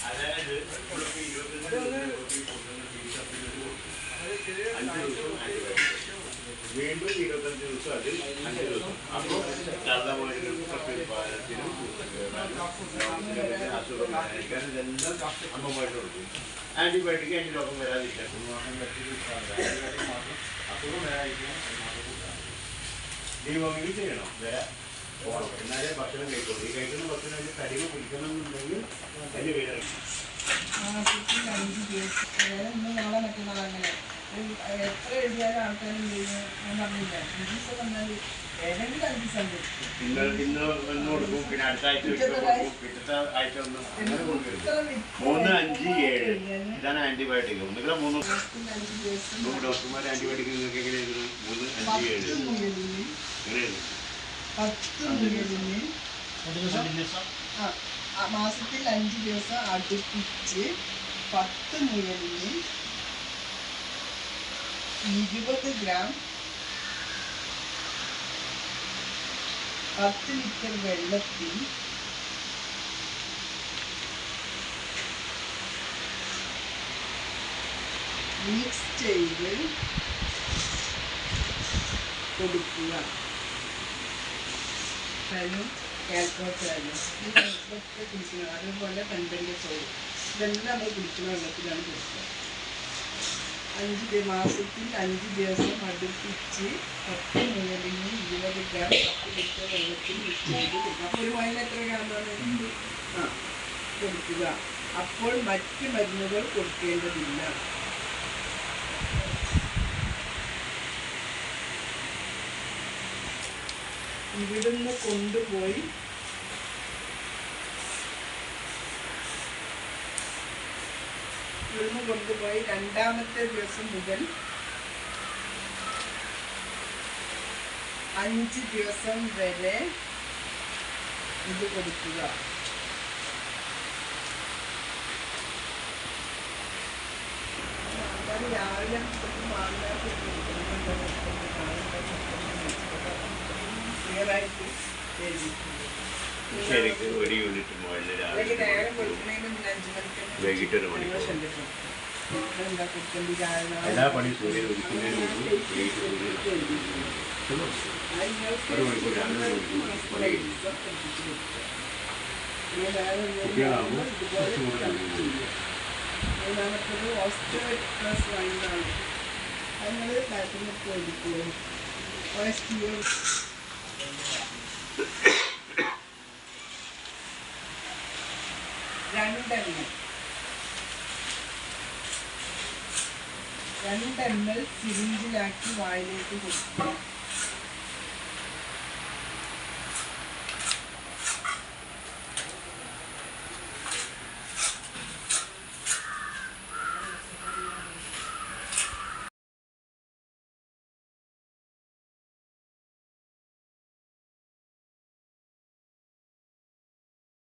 അതായത് നമ്മളിപ്പോൾ ഇരുപത്തിരണ്ട് അഞ്ച് ദിവസം വീണ്ടും ഇരുപത്തഞ്ച് ദിവസം അതിൽ അഞ്ച് ദിവസം അപ്പോൾ അസുഖം വരാതിരിക്കാനും ഇതെല്ലാം അമ്മമായിട്ട് കൊടുക്കും ആന്റിബയോട്ടിക് അതിന് രോഗം വരാതിരിക്കാൻ അസുഖം വരാതിരിക്കാൻ ചെയ്യണം വരാ എന്നാലേ ഭക്ഷണം കഴിക്കുള്ളൂ ഈ കഴിക്കുന്ന ഭക്ഷണം അതിന് തടിമ പിടിക്കണം എന്നുണ്ടെങ്കിൽ അതിന് വീഴണം മാസത്തിൽ എത്ര എഴുതിയാലും ഞാൻ പറഞ്ഞില്ല അഞ്ച് ദിവസം വന്നാൽ ഏതെങ്കിലും അഞ്ച് ദിവസം മൂന്ന് അഞ്ച് ഏഴ്. ഇതാണ് ആന്റിബയോട്ടിക് ഒന്നുകിൽ മൂന്ന് ഡോക്ടർമാർ ആന്റിബയോട്ടിക് നിങ്ങൾക്ക് എങ്ങനെ മൂന്ന് അഞ്ച് ഏഴ്. മാസത്തിൽ അഞ്ച് ദിവസം അടുപ്പിച്ച് പത്ത് മുയലിന് ഇരുപത് ഗ്രാം പത്ത് ലിറ്റർ വെള്ളത്തിൽ മിക്സ് ചെയ്ത് കൊടുക്കുക. അതുപോലെ പന്ത്രണ്ട് ചോറ് ഇതെല്ലാം നമ്മൾ കുടിക്കുന്ന വെള്ളത്തിലാണ് കൊടുക്കുക. അഞ്ച് മാസത്തിൽ അഞ്ച് ദിവസം അടുപ്പിച്ച് പത്ത് മുതലിന് ഇരുപത് ഗ്രാം പത്ത് ലിറ്റർ വെള്ളത്തിൽ മിക്സ് ചെയ്ത് കൊടുക്കുക. അപ്പോൾ ഒരു മൈന എത്ര ഗ്രാമാണ് ആ കൊടുക്കുക. അപ്പോൾ മറ്റ് മരുന്നുകൾ കൊടുക്കേണ്ടതില്ല. ഇവിടുന്ന് കൊണ്ടുപോയി ഇവിടുന്ന് കൊണ്ടുപോയി രണ്ടാമത്തെ ദിവസം മുതൽ അഞ്ച് ദിവസം വരെ ഇത് കൊടുക്കുക. രാവിലെ ക്ലിയറായിട്ട് എഴുതിയിട്ടുണ്ട്. ശരിക്കും ഒരു യൂണിറ്റ് മുകളിൽ രാവിലെ വൈകിട്ട് ഒരു മണിക്കൂർ. എല്ലാ പണി സൂര്യൻ ഒഴിക്കുന്നതിന് മുമ്പ് ഈ സൂര്യൻ ഒരു മണിക്കൂർ രാവിലെ പണി. കുട്ടികളാകുമ്പോൾ കുറച്ചും കൂടെ. മൂന്നാമത്തത് ഓസ്റ്റോ പ്ലസ് വൈനാണ് അത് നിങ്ങൾ ബാറ്റിനൊക്കെ എടുക്കുമോ ഓസ്റ്റിയോ രണ്ടെണ്ണം രണ്ട് എം എൽ. സിറിഞ്ചിലാക്കി വായിലേക്ക് കൊടുക്കുക.